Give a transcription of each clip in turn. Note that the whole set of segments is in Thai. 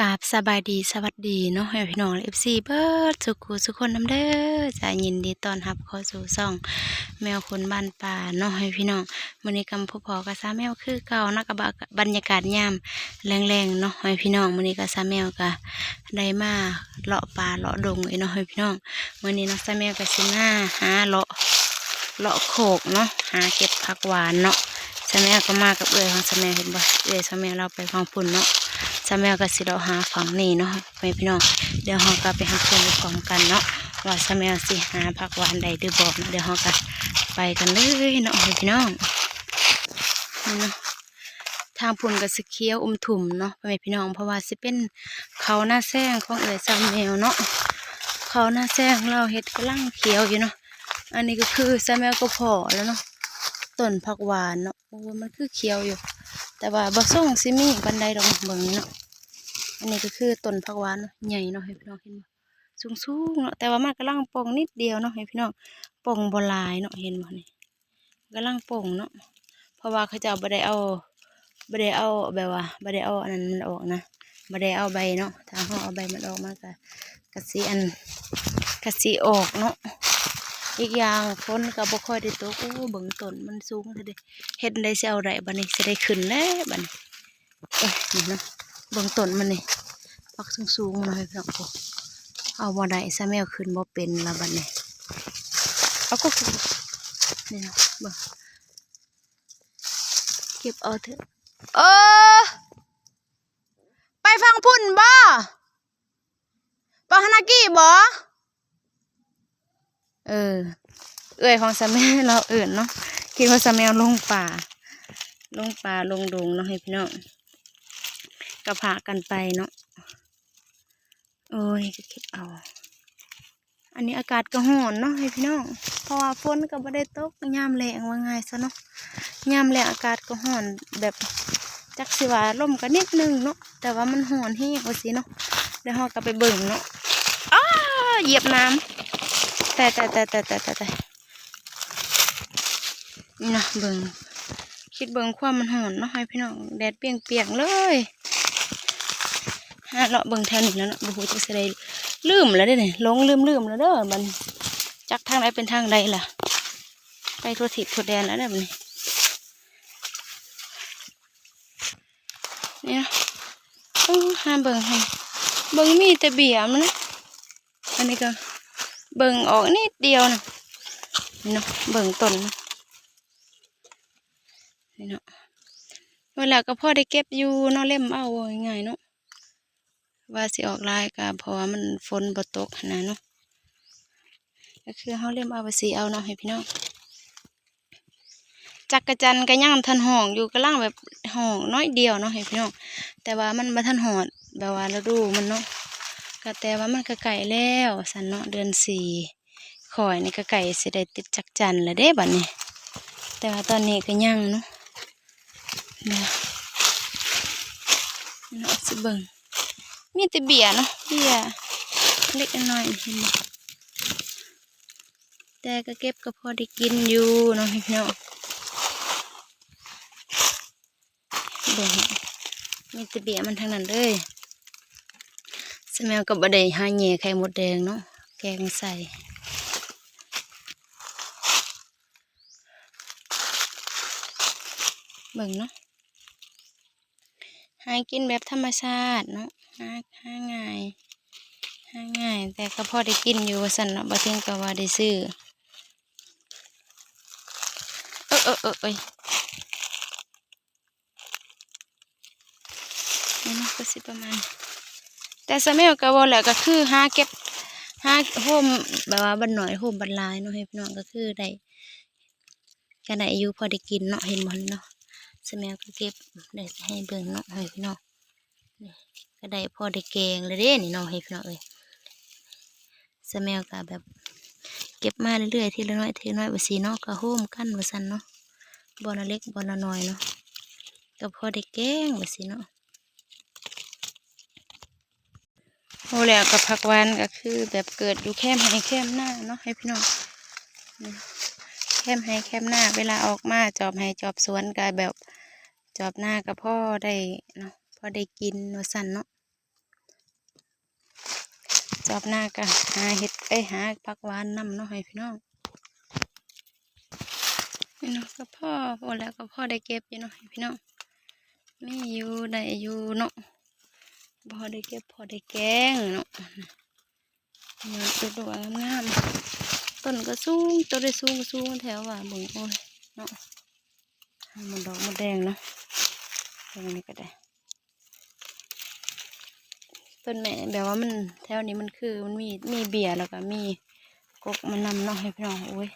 กราบสบายดีสวัสดีเนาะให้พี่น้องเอฟซีเบิร์ดสุขุสุคนน้ำเด้อจะยินดีต้อนรับเข้าสู่ซ่อง แมวคนบ้านป่าเนาะให้พี่น้องมื้อนี้กำพอพอกระซาแมวคือเก่านะกับบรรยากาศยามแรงๆเนาะให้พี่น้องมื้อนี้กระซาแมวก็ได้มาเลาะป่าเลาะดงอีเนาะให้พี่น้องมื้อนี้นาะซาแมวก็สิมาหาเลาะเลาะโขกเนาะหาเก็บผักหวานเนาะซาแมวก็มากับเอื้อยของซาแมวเห็นบ่เอื้อยซาแมวเราไปฟังพุ่นเนาะ สาแมวก็สิเราหาฝั่งนี้เนาะไปพี่น้องเดี๋ยวเราก็ไปหาเครื่องพร้อมกันเนาะว่าสาแมวสิหาผักหวานใดหรือบอกเนาะเดี๋ยวเราก็ไปกันเลยเนาะพี่น้องนี่เนาะทางพุ่นก็สิเคี้ยวอุ้มถุ่มเนาะไปพี่น้องเพราะว่าสิเป็นเขาหน้าแซงของเอ๋ยสาแมวเนาะเขาหน้าแซงเราเห็ดกำลังเขียวอยู่เนาะอันนี้ก็คือสาแมวก็พอแล้วเนาะต้นผักหวานเนาะโอ้มันคือเขียวอยู่ แต่ว่าบ่ส่งซิมีบันไดดอกเบิ่งนี่เนาะอันนี้ก็คือต้นผักหวานเนาะใหญ่เนาะให้พี่น้องเห็นบ่สูงสูงๆเนาะแต่ว่ามันกำลังป่งนิดเดียวเนาะให้พี่น้องป่งบลายเนาะเห็นบ่นี่กำลังป่งเนาะเพราะว่าเขาจะเจ้าบ่ไดเอาบ่ไดเอาแบบว่าบ่ไดเอาอันนั้นมันออกนะบ่ไดเอาใบเนาะถ้าเฮาเอาใบมันออกมันก็ก็สิอันก็สิออกเนาะ อีกอย่างฝนก็บ่ค่อยได้ตกโอ้เบิ่งต้นมันสูงเด้อเด้เฮ็ดได้สิเอาได้บัดนี้สิได้ขึ้นแล้วบัดนี้เอ้ยนี่เนาะเบิ่งต้นมันนี่ปักสูงๆหน่อยพี่น้องเอาบ่ได้ซะแมวขึ้นบ่เป็นละบัดนี้เอาก็คือนี่นะเบิ่งเก็บเอาเถอะเออไปฟังพุ่นบ่ปะฮานากิบ่ เออ เอื้อยของซะแม่เราเอื่นเนาะคิดว่าซะแมวลงป่า ลงป่าลงดงเนาะให้พี่น้องก็พากันไปเนาะโอ้ยก็เก็บเอา อันนี้อากาศก็ร้อนเนาะให้พี่น้องเพราะว่าฝนก็บ่ได้ตกยามแรงว่าง่ายซะเนาะยามแรงอากาศก็ร้อนแบบจักสิว่าลมก็นิดนึงเนาะแต่ว่ามันร้อนแฮงว่าสิเนาะเดี๋ยวเราก็ไปเบิ่งเนาะอ้าเหยียบน้ำ แต่แต่แต่แต่แต่แต่แต่นี่นะเบิงคิดเบิงความมันร้อนเนาะให้พี่น้องแดดเปรียงๆเลยฮะเลาะเบิงแถวนี้แล้วเนาะบ่ฮู้จักสิได้ลืมแล้วเด้นี่หลงลืมลืมแล้วเด้อมันจักทางใดเป็นทางใดล่ะ ไปทั่วทิศทั่วแดนแล้วเด้อบันี้นี่เนาะโอ้หาเบิงให้เบิงมีแต่เบียมนะอันนี้ก็ เบิ่งออกนิดเดียวนะเนาะเบิ่งต้นนะนี่เนาะเวลาก็พอได้เก็บอยู่เนาะเล่มเอาง่ายเนาะว่าสิออกลายก็เพราะว่ามันฝนบ่ตกนะเนาะก็คือเฮาเล่มเอาไปสีเอาเนาะให้พี่น้องจักกระจันก็ยังทันห้องอยู่กำลังแบบห้องน้อยเดียวเนาะให้พี่น้องแต่ว่ามันบ่ทันหอดแบบว่าฤดูมันเนาะ ก็แต่ว่ามันก็ไก่แล้วสันเนาะเดือนสี่ข่อยนี่ก็ไก่สิได้ติดจักจันแล้วเด้บัดนี้ แต่ว่าตอนนี้ก็ยังเนาะเนาะเนาะสิเบิ่งมีแต่เบียเนาะเบียเล็กน้อยเห็นไหมแต่ก็เก็บก็พอได้กินอยู่เนาะพี่น้องเบิ่งมีแต่เบียมันทั้งนั้นเลย แมวกับบะไดหาแหน่ไข่มดแดงเนาะแกงใส่เบิ่งเนาะหากินแบบธรรมชาติเนาะหาหาง่ายหาง่าย แต่ก็พอได้กินอยู่สันเนาะบ่ถึงกับว่าได้ซื้อเออเออเออเอ้ยนี่นาะก็สิประมาณ แต่สมัยก็บ่าแหละก็คือหาเก็บหาโฮมแบบว่าบันหน่อยโฮมบันลายเนาะให้พี่น้องก็คือได้แค่ได้อายุพอได้กินเนาะเห็นบ่เนาะสมัยก็เก็บได้ให้เบิ่งเนาะให้พี่น้องก็ได้พอได้แกงเลยเด้นี่น้องให้พี่น้องเอ้ยสแมวก็แบบเก็บมาเรื่อยๆทีละน้อยทีละน้อยว่าสีเนาะก็โฮมกั้นว่าซั่นเนาะบอนเล็กบอนะน้อยเนาะก็พอได้แกงว่าสีเนาะ โอ้แล้วก็ผักหวานก็คือ แบบเกิดอยู่แคมให้แคมหน้าเนาะให้พี่น้องแคมให้แคมหน้า เวลาออกมาจอบให้จอบสวนก็แบบจอบหน้าก็พ่อได้เนาะพ่อได้กินว่าซั่นเนาะรอบหน้าก็หาเห็ดไปหาผักหวานนำเนาะให้พี่น้องนี่เนาะก็พ่อพอแล้วก็พ่อได้เก็บอยู่เนาะให้พี่น้องไม่อยู่ได้อยู่เนาะ พอได้เก็บพอได้แกงเนาะเนาะตัวตัวงามต้นก็สูงตัวได้สูงก็สูงแถวว่าบิ่งโอ้ยเนาะมันดอกมันแดงเนาะตรงนี้ก็ได้ต้นแม่แบบว่ามันแถวนี้มันคือมันมีมีเบียร์แล้วก็มีกกมันนำเนาะให้พี่น้องโอ้ย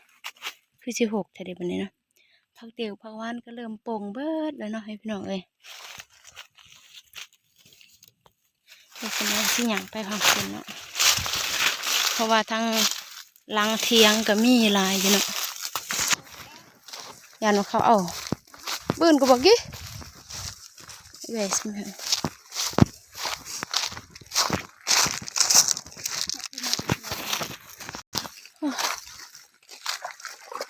คือสิหกแถวเดียวบันนี้เนาะผักเตียวผักว่านก็เริ่มโป่งเบิดแล้วเนาะให้พี่น้องเอ้ย เดี๋ยวจะมาสิหยังไปพังคุณเนาะเพราะว่าทั้งลังเทียงก็มีลายอยู่เนาะยานว่าเขาเอาปืนก็บอกกี่เวสมัน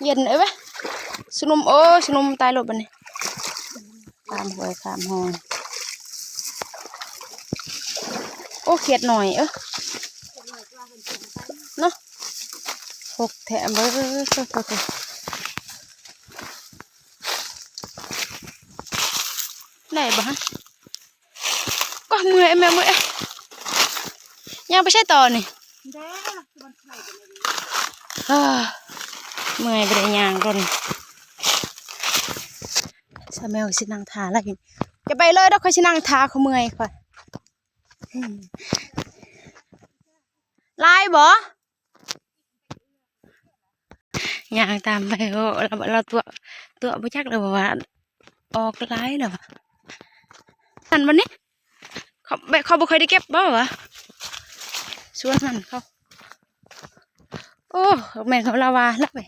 เย็นเอ้ยว้ยสนุมโอ้สนุมตายหลบบันนี้ขามหวยขามหอง โอ้เขียดหน่อยเอ้ยเนาะหกแถมเบ้อโถ่โถ่ไหนบ้างก็เมื่อยแม่เมื่อยยังไม่ใช่ต่อนี่อ่าเมื่อยไปได้ยางรนสาแมวสินังทาแล้วกินจะไปเลยดอกคอยสินังทาเขาเมื่อยค่อยอืม ลายบ่อย่างตามไปโอ้เราเราตัวตัวบ่จักเลยว่าออกลายแล้ววะหันวันนี้เขาเขาบ่เคยได้เก็บบ่วะชวนหันเขาโอ้แม่เขาลาวาแล้วไป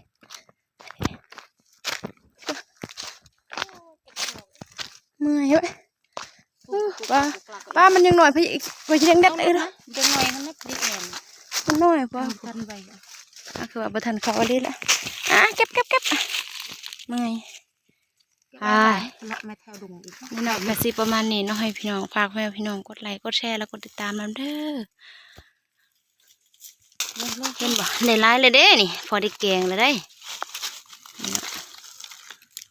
เมื่อยเว้ย ป้าป้ามันยังหน่อยพี่ไปเลี้ยงเด็ดเลยนะจังหน่อยมันนับดิแอนมันน้อยป้าพันใบอะอะคือว่าบ่ทันเขาเลยละอะเก็บเก็บเก็บอะเมื่อยอ่าละแม่แถวดุงอีกนี่เนาะแม่สิประมาณนี้เนาะให้พี่น้องฝากแม่พี่น้องกดไลค์กดแชร์แล้วกดติดตามนำเด้อเลิกเลิกเห็นบ่ได้หลายเลยเด้นี่ พอได้แกงเลยได้นี่เนาะ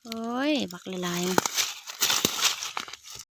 โอ้ยบักหลายๆ